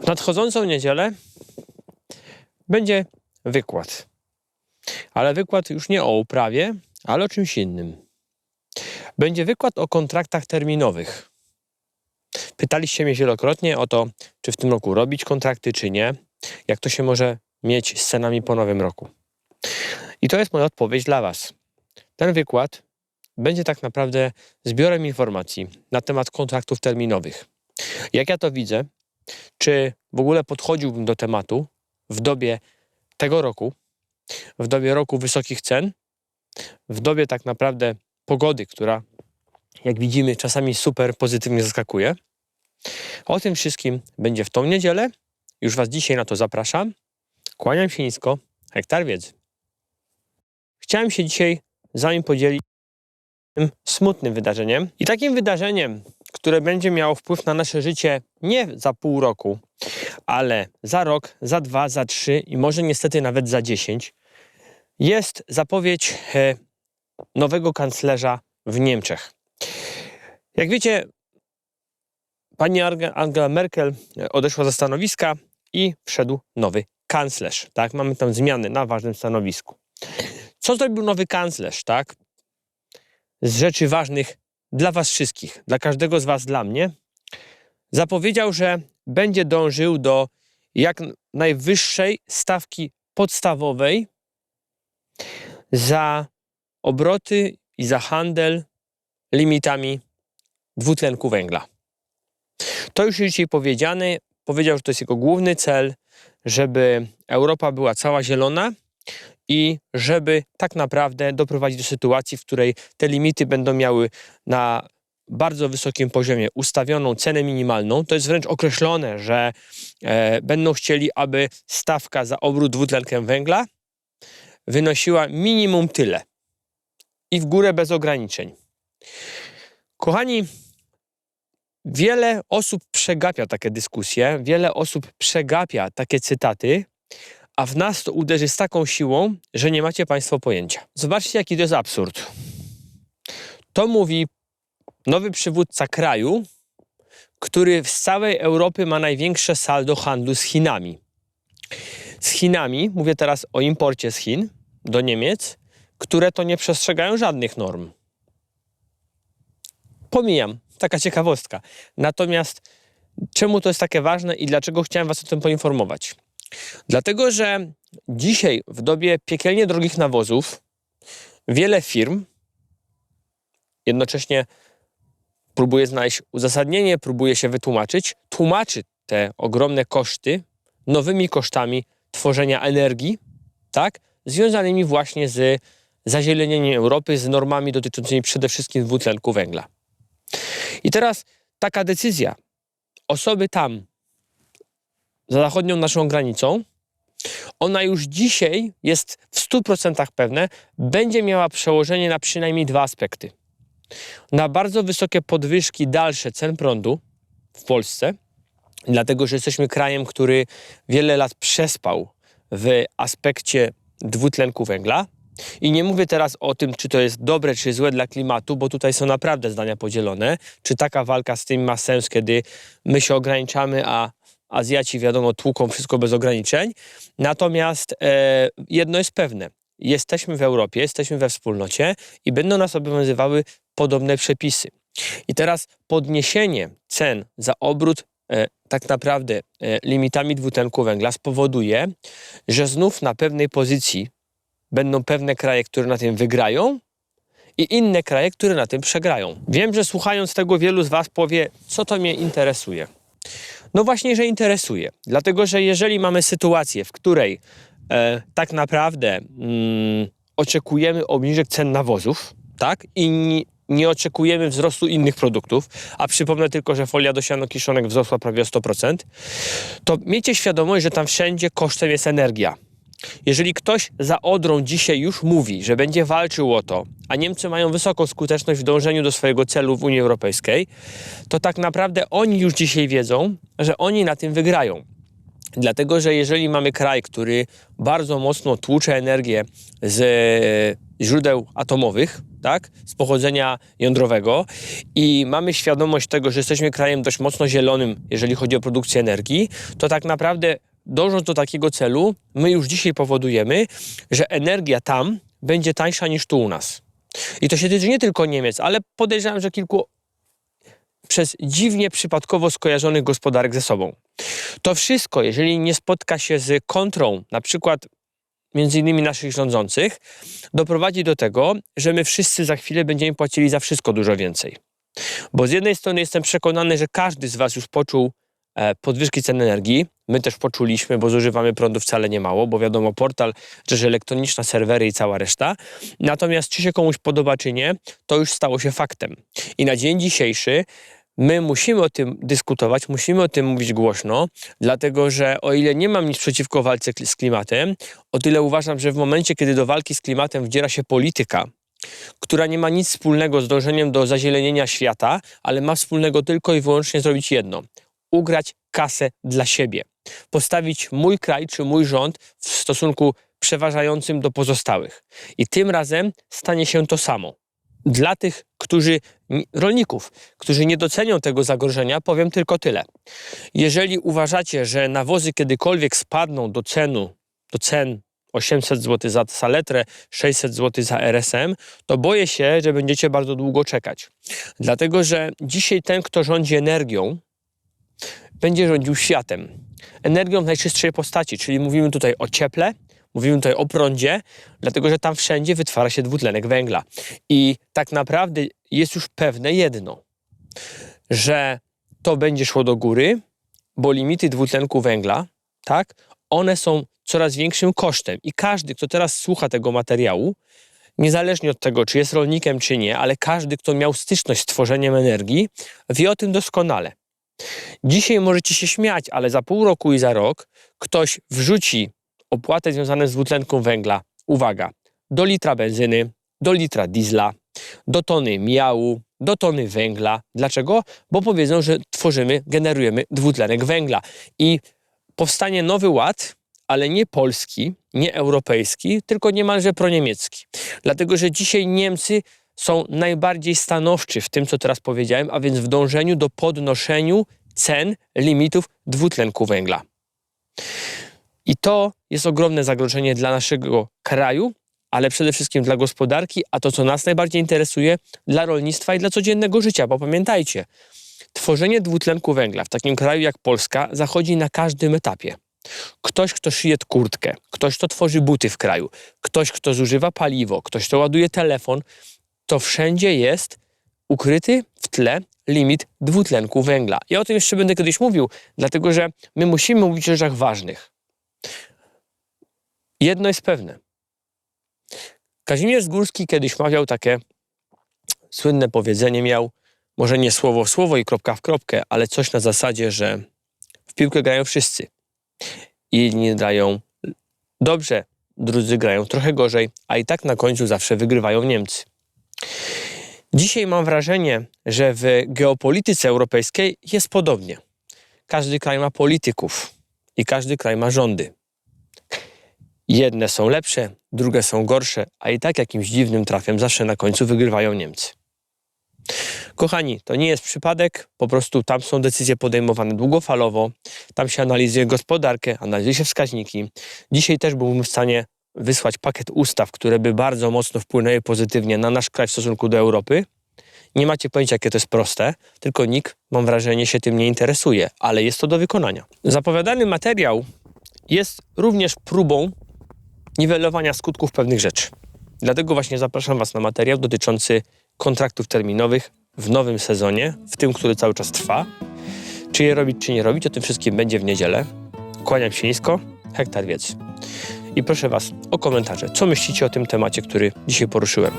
W nadchodzącą niedzielę będzie wykład. Ale wykład już nie o uprawie, ale o czymś innym. Będzie wykład o kontraktach terminowych. Pytaliście mnie wielokrotnie o to, czy w tym roku robić kontrakty, czy nie. Jak to się może mieć z cenami po nowym roku. I to jest moja odpowiedź dla Was. Ten wykład będzie tak naprawdę zbiorem informacji na temat kontraktów terminowych. Jak ja to widzę, czy w ogóle podchodziłbym do tematu w dobie tego roku, w dobie roku wysokich cen, w dobie tak naprawdę pogody, która, jak widzimy, czasami super pozytywnie zaskakuje. O tym wszystkim będzie w tą niedzielę. Już Was dzisiaj na to zapraszam. Kłaniam się nisko. Hektar wiedzy. Chciałem się dzisiaj z Wami podzielić tym smutnym wydarzeniem. I takim wydarzeniem, które będzie miało wpływ na nasze życie nie za pół roku, ale za rok, za dwa, za trzy i może niestety nawet za dziesięć, jest zapowiedź e, nowego kanclerza w Niemczech. Jak wiecie, pani Angela Merkel e, odeszła ze stanowiska i wszedł nowy kanclerz. Tak? Mamy tam zmiany na ważnym stanowisku. Co zrobił nowy kanclerz, tak? Z rzeczy ważnych dla Was wszystkich, dla każdego z Was, dla mnie, zapowiedział, że będzie dążył do jak najwyższej stawki podstawowej za obroty i za handel limitami dwutlenku węgla. To już jest dzisiaj powiedziane. Powiedział, że to jest jego główny cel, żeby Europa była cała zielona i żeby tak naprawdę doprowadzić do sytuacji, w której te limity będą miały na bardzo wysokim poziomie ustawioną cenę minimalną. To jest wręcz określone, że e, będą chcieli, aby stawka za obrót dwutlenkiem węgla wynosiła minimum tyle i w górę bez ograniczeń. Kochani, wiele osób przegapia takie dyskusje, wiele osób przegapia takie cytaty, a w nas to uderzy z taką siłą, że nie macie Państwo pojęcia. Zobaczcie, jaki to jest absurd. To mówi nowy przywódca kraju, który z całej Europy ma największe saldo handlu z Chinami. Z Chinami, mówię teraz o imporcie z Chin do Niemiec, które to nie przestrzegają żadnych norm. Pomijam, taka ciekawostka. Natomiast czemu to jest takie ważne i dlaczego chciałem Was o tym poinformować? Dlatego, że dzisiaj w dobie piekielnie drogich nawozów wiele firm jednocześnie próbuje znaleźć uzasadnienie, próbuje się wytłumaczyć, tłumaczy te ogromne koszty nowymi kosztami tworzenia energii, tak, związanymi właśnie z zazielenieniem Europy, z normami dotyczącymi przede wszystkim dwutlenku węgla. I teraz taka decyzja osoby tam, za zachodnią naszą granicą, ona już dzisiaj jest w 100% pewne, będzie miała przełożenie na przynajmniej dwa aspekty. Na bardzo wysokie podwyżki dalsze cen prądu w Polsce, dlatego że jesteśmy krajem, który wiele lat przespał w aspekcie dwutlenku węgla. I nie mówię teraz o tym, czy to jest dobre, czy złe dla klimatu, bo tutaj są naprawdę zdania podzielone. Czy taka walka z tym ma sens, kiedy my się ograniczamy, a Azjaci, wiadomo, tłuką wszystko bez ograniczeń. Natomiast e, jedno jest pewne. Jesteśmy w Europie, jesteśmy we wspólnocie i będą nas obowiązywały podobne przepisy. I teraz podniesienie cen za obrót e, tak naprawdę e, limitami dwutlenku węgla spowoduje, że znów na pewnej pozycji będą pewne kraje, które na tym wygrają i inne kraje, które na tym przegrają. Wiem, że słuchając tego wielu z Was powie, co to mnie interesuje. No właśnie, że interesuje. Dlatego, że jeżeli mamy sytuację, w której e, tak naprawdę mm, oczekujemy obniżek cen nawozów, tak, i nie, oczekujemy wzrostu innych produktów, a przypomnę tylko, że folia do sianokiszonek wzrosła prawie o 100%, to miejcie świadomość, że tam wszędzie kosztem jest energia. Jeżeli ktoś za Odrą dzisiaj już mówi, że będzie walczył o to, a Niemcy mają wysoką skuteczność w dążeniu do swojego celu w Unii Europejskiej, to tak naprawdę oni już dzisiaj wiedzą, że oni na tym wygrają. Dlatego, że jeżeli mamy kraj, który bardzo mocno tłucze energię z źródeł atomowych, tak, z pochodzenia jądrowego i mamy świadomość tego, że jesteśmy krajem dość mocno zielonym, jeżeli chodzi o produkcję energii, to tak naprawdę dążąc do takiego celu, my już dzisiaj powodujemy, że energia tam będzie tańsza niż tu u nas. I to się tyczy nie tylko Niemiec, ale podejrzewam, że kilku przez dziwnie przypadkowo skojarzonych gospodarek ze sobą. To wszystko, jeżeli nie spotka się z kontrą, na przykład między innymi naszych rządzących, doprowadzi do tego, że my wszyscy za chwilę będziemy płacili za wszystko dużo więcej. Bo z jednej strony jestem przekonany, że każdy z Was już poczuł podwyżki cen energii. My też poczuliśmy, bo zużywamy prądu wcale nie mało, bo wiadomo, portal, rzecz elektroniczna, serwery i cała reszta. Natomiast czy się komuś podoba, czy nie, to już stało się faktem. I na dzień dzisiejszy my musimy o tym dyskutować, musimy o tym mówić głośno, dlatego że o ile nie mam nic przeciwko walce z klimatem, o tyle uważam, że w momencie, kiedy do walki z klimatem wdziera się polityka, która nie ma nic wspólnego z dążeniem do zazielenienia świata, ale ma wspólnego tylko i wyłącznie zrobić jedno: ugrać kasę dla siebie. Postawić mój kraj czy mój rząd w stosunku przeważającym do pozostałych. I tym razem stanie się to samo. Dla tych, którzy, ni- rolników, którzy nie docenią tego zagrożenia, powiem tylko tyle. Jeżeli uważacie, że nawozy kiedykolwiek spadną do cenu, do cen 800 zł za saletrę, 600 zł za RSM, to boję się, że będziecie bardzo długo czekać. Dlatego, że dzisiaj ten, kto rządzi energią, będzie rządził światem. Energią w najczystszej postaci, czyli mówimy tutaj o cieple, mówimy tutaj o prądzie, dlatego że tam wszędzie wytwara się dwutlenek węgla. I tak naprawdę jest już pewne jedno, że to będzie szło do góry, bo limity dwutlenku węgla, tak, one są coraz większym kosztem. I każdy, kto teraz słucha tego materiału, niezależnie od tego, czy jest rolnikiem, czy nie, ale każdy, kto miał styczność z tworzeniem energii, wie o tym doskonale. Dzisiaj możecie się śmiać, ale za pół roku i za rok ktoś wrzuci opłatę związaną z dwutlenkiem węgla, uwaga, do litra benzyny, do litra diesla, do tony miału, do tony węgla. Dlaczego? Bo powiedzą, że tworzymy, generujemy dwutlenek węgla. I powstanie nowy ład, ale nie polski, nie europejski, tylko niemalże proniemiecki. Dlatego, że dzisiaj Niemcy są najbardziej stanowczy w tym, co teraz powiedziałem, a więc w dążeniu do podnoszeniu cen limitów dwutlenku węgla. I to jest ogromne zagrożenie dla naszego kraju, ale przede wszystkim dla gospodarki, a to, co nas najbardziej interesuje, dla rolnictwa i dla codziennego życia. Bo pamiętajcie, tworzenie dwutlenku węgla w takim kraju jak Polska zachodzi na każdym etapie. Ktoś, kto szyje kurtkę, ktoś, kto tworzy buty w kraju, ktoś, kto zużywa paliwo, ktoś, kto ładuje telefon, to wszędzie jest ukryty w tle limit dwutlenku węgla. Ja o tym jeszcze będę kiedyś mówił, dlatego że my musimy mówić o rzeczach ważnych. Jedno jest pewne. Kazimierz Górski kiedyś mawiał takie słynne powiedzenie miał, może nie słowo w słowo i kropka w kropkę, ale coś na zasadzie, że w piłkę grają wszyscy. Jedni grają dobrze, drudzy grają trochę gorzej, a i tak na końcu zawsze wygrywają Niemcy. Dzisiaj mam wrażenie, że w geopolityce europejskiej jest podobnie. Każdy kraj ma polityków i każdy kraj ma rządy. Jedne są lepsze, drugie są gorsze, a i tak jakimś dziwnym trafem zawsze na końcu wygrywają Niemcy. Kochani, to nie jest przypadek, po prostu tam są decyzje podejmowane długofalowo, tam się analizuje gospodarkę, analizuje się wskaźniki. Dzisiaj też byłbym w stanie wysłać pakiet ustaw, które by bardzo mocno wpłynęły pozytywnie na nasz kraj w stosunku do Europy. Nie macie pojęcia, jakie to jest proste, tylko nikt, mam wrażenie, się tym nie interesuje, ale jest to do wykonania. Zapowiadany materiał jest również próbą niwelowania skutków pewnych rzeczy. Dlatego właśnie zapraszam Was na materiał dotyczący kontraktów terminowych w nowym sezonie, w tym, który cały czas trwa. Czy je robić, czy nie robić, o tym wszystkim będzie w niedzielę. Kłaniam się nisko, hektar wiedzy. I proszę Was o komentarze, co myślicie o tym temacie, który dzisiaj poruszyłem.